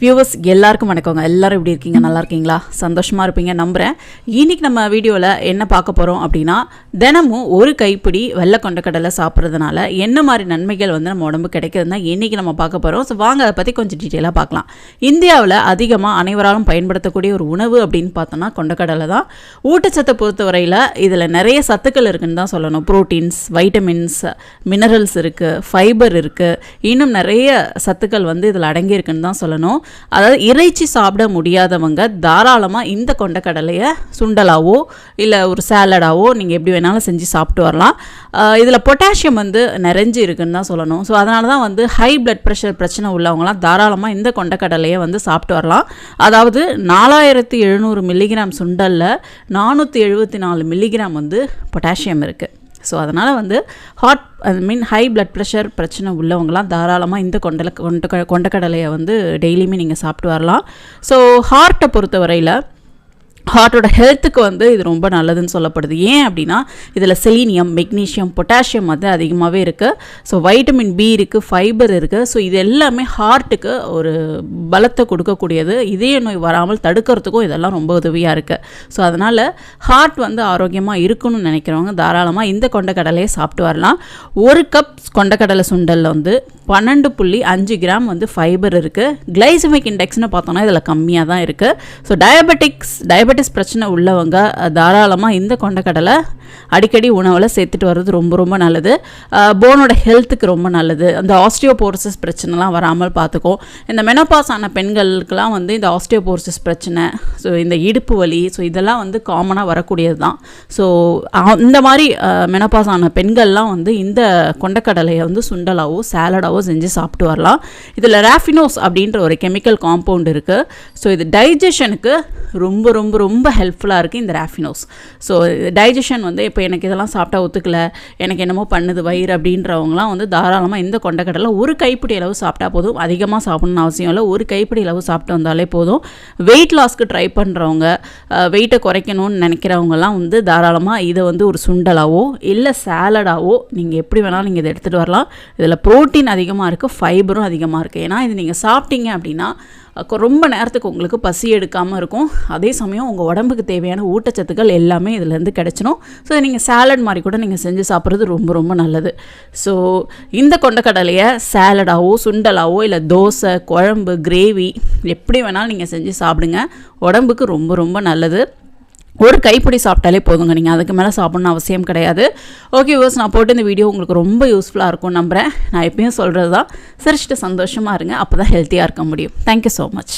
Viewers எல்லாருக்கும் வணக்கங்க. எல்லாரும் எப்படி இருக்கீங்க? நல்லா இருக்கீங்களா? சந்தோஷமாக இருப்பீங்க நம்புகிறேன் இன்னைக்கு நம்ம வீடியோவில் என்ன பார்க்க போகிறோம் அப்படின்னா தினமும் ஒரு கைப்பிடி வெள்ளை கொண்டக்கடலை சாப்பிட்றதுனால என்ன மாதிரி நன்மைகள் வந்து நம்ம உடம்பு கிடைக்கிறதுனா இன்னைக்கு நம்ம பார்க்க போகிறோம் ஸோ வாங்க அதை பற்றி கொஞ்சம் டீட்டெயிலாக பார்க்கலாம். இந்தியாவில் அதிகமாக அனைவராலும் பயன்படுத்தக்கூடிய ஒரு உணவு அப்படின்னு பார்த்தோன்னா கொண்டக்கடலை தான். ஊட்டச்சத்தை பொறுத்தவரையில் இதில் நிறைய சத்துக்கள் இருக்குதுன்னு தான் சொல்லணும். ப்ரோட்டீன்ஸ் வைட்டமின்ஸ் மினரல்ஸ் இருக்குது ஃபைபர் இருக்குது இன்னும் நிறைய சத்துக்கள் வந்து இதில் அடங்கியிருக்குன்னு தான் சொல்லணும். அதாவது இறைச்சி சாப்பிட முடியாதவங்க தாராளமாக இந்த கொண்டக்கடலையை சுண்டலாவோ இல்லை ஒரு சேலடாவோ நீங்கள் எப்படி வேணாலும் செஞ்சு சாப்பிட்டு வரலாம். இதில் பொட்டாசியம் வந்து நிறைஞ்சு இருக்குன்னு தான் சொல்லணும். ஸோ அதனால தான் வந்து ஹை பிளட் ப்ரெஷர் பிரச்சனை உள்ளவங்களாம் தாராளமாக இந்த கொண்டக்கடலையை வந்து சாப்பிட்டு வரலாம். அதாவது நாலாயிரத்தி எழுநூறு மில்லிகிராம் சுண்டலில் நானூற்றி எழுபத்தி நாலு மில்லிகிராம் வந்து பொட்டாசியம் இருக்குது ஸோ அதனால் வந்து heart I mean high blood pressure பிரச்சனை உள்ளவங்களாம் தாராளமாக இந்த கொண்டல கொண்ட கொண்டக்கடலையை வந்து டெய்லியுமே நீங்கள் சாப்பிட்டு வரலாம். ஸோ ஹார்ட்டை பொறுத்தவரையில் ஹார்ட்டோட ஹெல்த்துக்கு வந்து இது ரொம்ப நல்லதுன்னு சொல்லப்படுது. ஏன் அப்படின்னா இதில் செலீனியம் மெக்னீஷியம் பொட்டாசியம் வந்து அதிகமாகவே இருக்குது ஸோ வைட்டமின் பி இருக்குது ஃபைபர் இருக்குது ஸோ இது எல்லாமே ஹார்ட்டுக்கு ஒரு பலத்தை கொடுக்கக்கூடியது. இதய நோய் வராமல் தடுக்கிறதுக்கும் இதெல்லாம் ரொம்ப உதவியாக இருக்குது ஸோ அதனால் ஹார்ட் வந்து ஆரோக்கியமாக இருக்கணும்னு நினைக்கிறவங்க தாராளமாக இந்த கொண்டக்கடலையை சாப்பிட்டு வரலாம். ஒரு கப் கொண்டக்கடலை சுண்டலில் வந்து பன்னெண்டு புள்ளி அஞ்சு கிராம் வந்து ஃபைபர் இருக்குது கிளைசமிக் இண்டெக்ஸ்னு பார்த்தோன்னா இதில் கம்மியாக தான் இருக்குது ஸோ டயபெட்டிக்ஸ் டயபெட்டிஸ் பிரச்சனை உள்ளவங்க தாராளமாக இந்த கொண்டக்கடலை அடிக்கடி உணவில் சேர்த்துட்டு வர்றது ரொம்ப ரொம்ப நல்லது. போனோட ஹெல்த்துக்கு ரொம்ப நல்லது. அந்த ஆஸ்டியோபோர்சஸ் பிரச்சனைலாம் வராமல் பார்த்துக்கும் இந்த மெனோபாஸ் ஆன பெண்களுக்கெல்லாம் வந்து இந்த ஆஸ்டியோபோர்சிஸ் பிரச்சனை ஸோ இந்த இடுப்பு வலி ஸோ இதெல்லாம் வந்து காமனாக வரக்கூடியது தான். ஸோ இந்த மாதிரி மெனோபாஸ் ஆன பெண்கள்லாம் வந்து இந்த கொண்டக்கடலையை வந்து சுண்டலாவோ சேலடாவோ செஞ்சு சாப்பிட்டு வரலாம். இதில் ராஃபினோஸ் அப்படின்ற ஒரு கெமிக்கல் காம்பவுண்ட் இருக்குது ஸோ இது டைஜஷனுக்கு ரொம்ப ரொம்ப ரொம்ப ஹெல்ப்ஃபுல்லாக இருக்குது இந்த ராஃபினோஸ் ஸோ டைஜஷன் வந்து இப்போ எனக்கு இதெல்லாம் சாப்பிட்டா ஒத்துக்கல எனக்கு என்னமோ பண்ணுது வயிறு அப்படின்றவங்களாம் வந்து தாராளமாக இந்த கொண்டக்கடலை ஒரு கைப்பிடி அளவு சாப்பிட்டா போதும். அதிகமாக சாப்பிடணும்னு அவசியம் இல்லை. ஒரு கைப்பிடி அளவு சாப்பிட்டு வந்தாலே போதும். வெயிட் லாஸ்க்கு ட்ரை பண்ணுறவங்க வெயிட்டை குறைக்கணும்னு நினைக்கிறவங்கலாம் வந்து தாராளமாக இதை வந்து ஒரு சுண்டலாவோ இல்லை சேலடாவோ நீங்கள் எப்படி வேணாலும் நீங்கள் இதை எடுத்துகிட்டு வரலாம். இதில் ப்ரோட்டீன் அதிகமாக இருக்குது ஃபைபரும் அதிகமாக இருக்குது ஏன்னா இது நீங்கள் சாப்பிட்டீங்க அப்படின்னா ரொம்ப நேரத்துக்கு உங்களுக்கு பசி எடுக்காமல் இருக்கும். அதே சமயம் உங்கள் உடம்புக்கு தேவையான ஊட்டச்சத்துக்கள் எல்லாமே இதிலேருந்து கிடச்சிடும் ஸோ நீங்கள் சேலட் மாதிரி கூட நீங்கள் செஞ்சு சாப்பிட்றது ரொம்ப ரொம்ப நல்லது. ஸோ இந்த கொண்டக்கடலையை சேலடாவோ சுண்டலாவோ இல்லை தோசை குழம்பு கிரேவி எப்படி வேணாலும் நீங்கள் செஞ்சு சாப்பிடுங்க. உடம்புக்கு ரொம்ப ரொம்ப நல்லது. ஒரு கைப்பிடி சாப்பிட்டாலே போதுங்க. நீங்கள் அதுக்கு மேலே சாப்பிட்ணும் அவசியம் கிடையாது. ஓகே யூஸ் நான் போட்டு இந்த வீடியோ உங்களுக்கு ரொம்ப யூஸ்ஃபுல்லாக இருக்கும் நம்புகிறேன் நான் எப்பயும் சொல்கிறது தான் சிரிச்சிட்டு சந்தோஷமாக இருங்க. அப்போ தான் ஹெல்த்தியாக இருக்க முடியும். Thank you so much